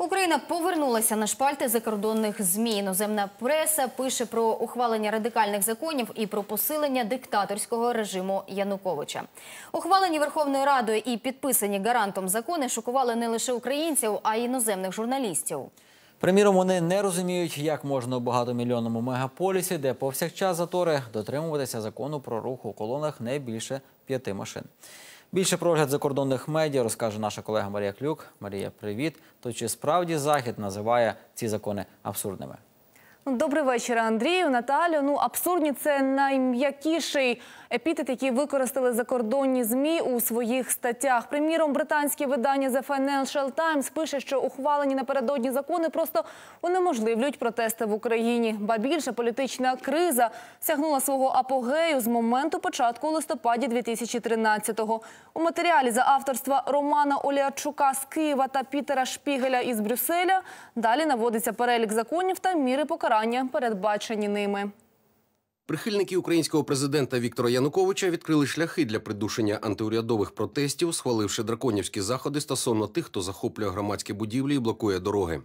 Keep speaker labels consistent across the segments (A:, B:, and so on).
A: Україна повернулася на шпальти закордонних змі. Іноземна преса пише про ухвалення радикальних законів і про посилення диктаторського режиму Януковича. Ухвалені Верховною Радою і підписані гарантом закони шокували не лише українців, а й іноземних журналістів.
B: Приміром, вони не розуміють, як можна у багатомільйонному мегаполісі, де повсякчас затори, дотримуватися закону про рух у колонах не більше п'яти машин. Більше про огляд закордонних медіа розкаже наша колега Марія Клюк. Марія, привіт. То чи справді Захід називає ці закони абсурдними?
C: Ну, Добрий вечір, Андрію, Наталю. Ну, абсурдні це найм'якіший епітет, який використали закордонні змі у своїх статтях. Приміром, британське видання The Financial Times пише, що ухвалені напередодні закони просто унеможливлюють протести в Україні. Ба більше політична криза сягнула свого апогею з моменту початку листопаді 2013-го. У матеріалі за авторства Романа Олярчука з Києва та Пітера Шпігеля із Брюсселя далі наводиться перелік законів та міри покарання, передбачені ними.
D: Прихильники українського президента Віктора Януковича відкрили шляхи для придушення антиурядових протестів, схваливши драконівські заходи стосовно тих, хто захоплює громадські будівлі і блокує дороги.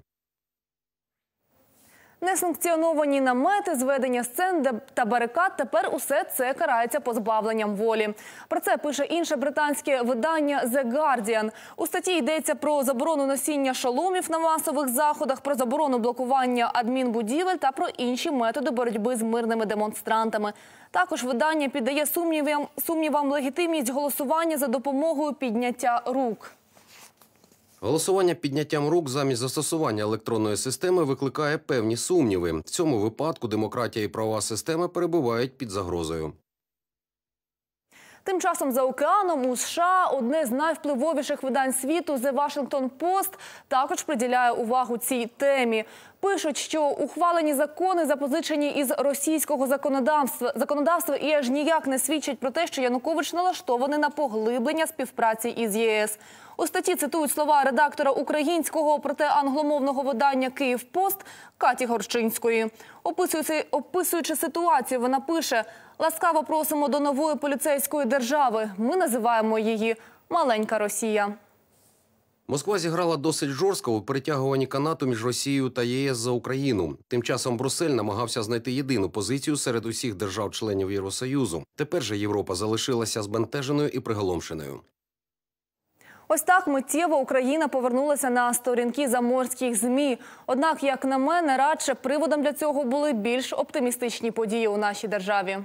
C: Несанкціоновані намети, зведення сцен та барикад – тепер усе це карається позбавленням волі. Про це пише інше британське видання The Guardian. У статті йдеться про заборону носіння шоломів на масових заходах, про заборону блокування адмінбудівель та про інші методи боротьби з мирними демонстрантами. Також видання піддає сумнівам, сумнівам легітимність голосування за допомогою підняття рук.
D: Голосування підняттям рук замість застосування електронної системи викликає певні сумніви. В цьому випадку демократія і права системи перебувають під загрозою.
C: Тим часом за океаном у США одне з найвпливовіших видань світу The Washington Post також приділяє увагу цій темі. Пишуть, що ухвалені закони запозичені із російського законодавства законодавства і аж ніяк не свідчать про те, що Янукович налаштований на поглиблення співпраці із ЄС. У статті цитують слова редактора українського, проте англомовного видання Київ Пост Каті Горчинської. Описуючи, описуючи ситуацію, вона пише: ласкаво просимо до нової поліцейської держави. Ми називаємо її маленька Росія.
D: Москва зіграла досить жорстко у перетягуванні канату між Росією та ЄС за Україну. Тим часом Брюссель намагався знайти єдину позицію серед усіх держав-членів Євросоюзу. Тепер же Європа залишилася збентеженою і приголомшеною.
C: Ось так миттєво Україна повернулася на сторінки заморських змі. Однак, як на мене, радше приводом для цього були більш оптимістичні події у нашій державі.